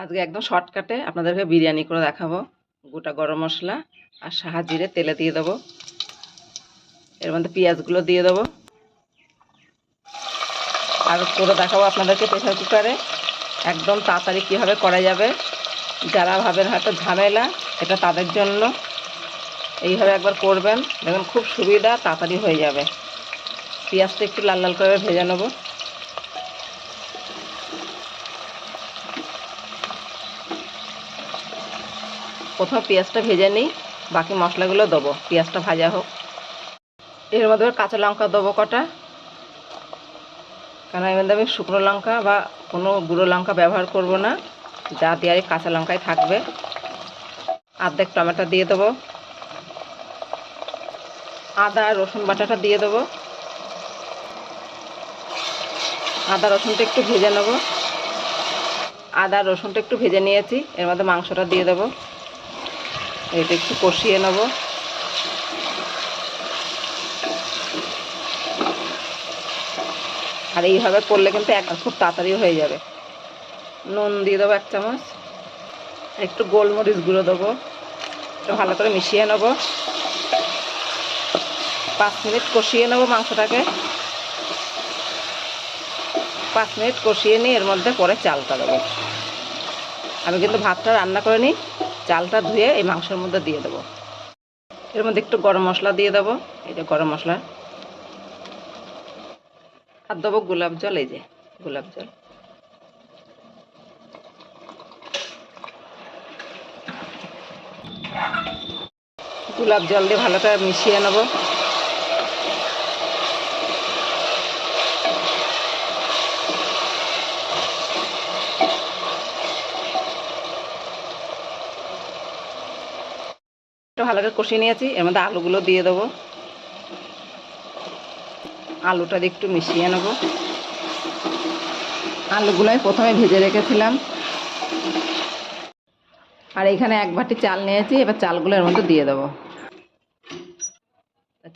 আজকে একদম শর্টকাটে আপনাদেরকে বিরিয়ানি করে দেখাবো, গোটা গরম মশলা আর সাহা জিরে তেলে দিয়ে দেবো। এর মধ্যে পেঁয়াজগুলো দিয়ে দেবো। আর করে দেখাবো আপনাদেরকে প্রেশার কুকারে একদম তাড়াতাড়ি কীভাবে করা যাবে। যারা ভাবেন হয়তো ঝামেলা, এটা তাদের জন্য। এইভাবে একবার করবেন, দেখুন খুব সুবিধা, তাড়াতাড়ি হয়ে যাবে। পেঁয়াজটা একটু লাল লাল করে ভেজে নেব। প্রথমে পেঁয়াজটা ভেজে নিই, বাকি মশলাগুলো দেবো, পেঁয়াজটা ভাজা হোক। এর মধ্যে কাঁচা লঙ্কা দেবো কটা। কারণ এর মধ্যে আমি শুকনো লঙ্কা বা কোনো গুঁড়ো লঙ্কা ব্যবহার করব না, যা আর কাঁচা লঙ্কাই থাকবে। আর্ধেক টমেটো দিয়ে দেবো। আদা, রসুন বাটাটা দিয়ে দেবো। আদা, রসুনটা একটু ভেজে নেব। আদা, রসুনটা একটু ভেজে নিয়েছি, এর মধ্যে মাংসটা দিয়ে দেবো। এটা একটু কষিয়ে নেব। আর এইভাবে করলে কিন্তু এক খুব তাড়াতাড়ি হয়ে যাবে। নুন দিয়ে দেবো এক চামচ। একটু গোলমরিচ গুঁড়ো দেবো। একটু ভালো করে মিশিয়ে নেব। পাঁচ মিনিট কষিয়ে নেব মাংসটাকে। পাঁচ মিনিট কষিয়ে নিয়ে এর মধ্যে পরে চালটা দেবো। আমি কিন্তু ভাতটা রান্না করে নিই চালটা ধুয়ে এই মাংসের মধ্যে দিয়ে দেবো। এর মধ্যে একটু গরম মশলা দিয়ে দেবো। এই যে গরম মশলা। আর দেবো গোলাপ জল, এই যে গোলাপ জল। গোলাপ জল দিয়ে ভালো করে মিশিয়ে নেব। ভালো করে কষিয়ে নিয়েছি। এর মধ্যে আলুগুলো দিয়ে দেবো। আলুটা একটু মিশিয়ে নেব। আলুগুলো প্রথমে ভেজে রেখেছিলাম। আর এখানে এক বাটি চাল নিয়েছি, এবার চালগুলো এর মধ্যে দিয়ে দেবো।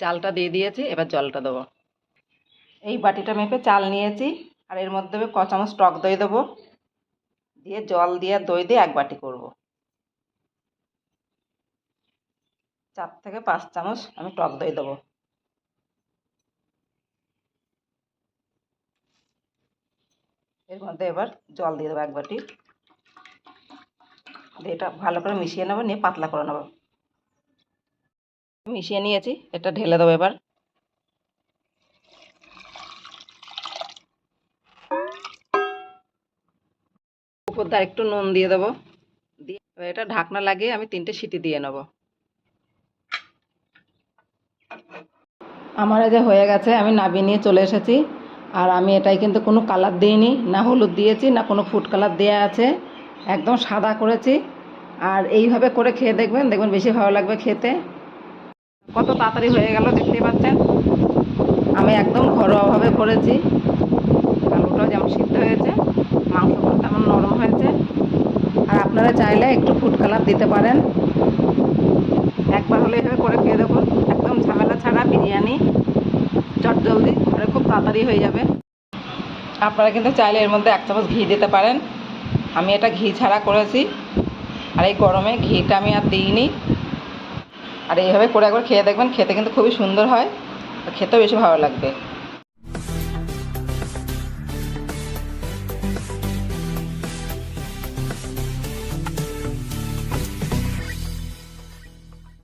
চালটা দিয়ে দিয়েছি, এবার জলটা দেবো। এই বাটিটা মেপে চাল নিয়েছি, আর এর মধ্যে ক চামচ টক দই দেবো। দিয়ে জল দিয়ে দই দিয়ে এক বাটি করব। চার থেকে পাঁচ চামচ আমি টক দই দেবো। এর মধ্যে এবার জল দিয়ে দেবো এক বাটি। দিয়ে এটা ভালো করে মিশিয়ে নেব, নিয়ে পাতলা করে নেব। মিশিয়ে নিয়েছি, এটা ঢেলে দেবো এবার। উপর দিয়ে একটু নুন দিয়ে দেবো। দিয়ে এটা ঢাকনা লাগিয়ে আমি তিনটে সিটি দিয়ে নেব। আমার যে হয়ে গেছে, আমি নাবিয়ে নিয়ে চলে এসেছি। আর আমি এটাই কিন্তু কোনো কালার দিইনি, না হলুদ দিয়েছি, না কোনো ফুড কালার দেওয়া আছে। একদম সাদা করেছি। আর এইভাবে করে খেয়ে দেখবেন দেখবেন বেশি ভালো লাগবে খেতে। কত তাড়াতাড়ি হয়ে গেল দেখতে পাচ্ছেন? আমি একদম ঘরোয়াভাবে করেছি। আলুটাও যেমন সিদ্ধ হয়েছে মাংসগুলো তেমন নরম হয়েছে। আর আপনারা চাইলে একটু ফুড কালার দিতে পারেন একবার হলে এভাবে করে খেয়ে দেখুন একদম ঝামেলা ছাড়া বিরিয়ানি চট জলদি ঘরে খুব তাড়াতাড়ি হয়ে যাবে। আপনারা কিন্তু চাইলে এর মধ্যে এক চামচ ঘি দিতে পারেন। আমি এটা ঘি ছাড়া করেছি। আর এই গরমে ঘিটা আমি আর দিইনি। আর এইভাবে করে একবার খেয়ে দেখবেন, খেতে কিন্তু খুবই সুন্দর হয়। খেতেও বেশি ভালো লাগবে।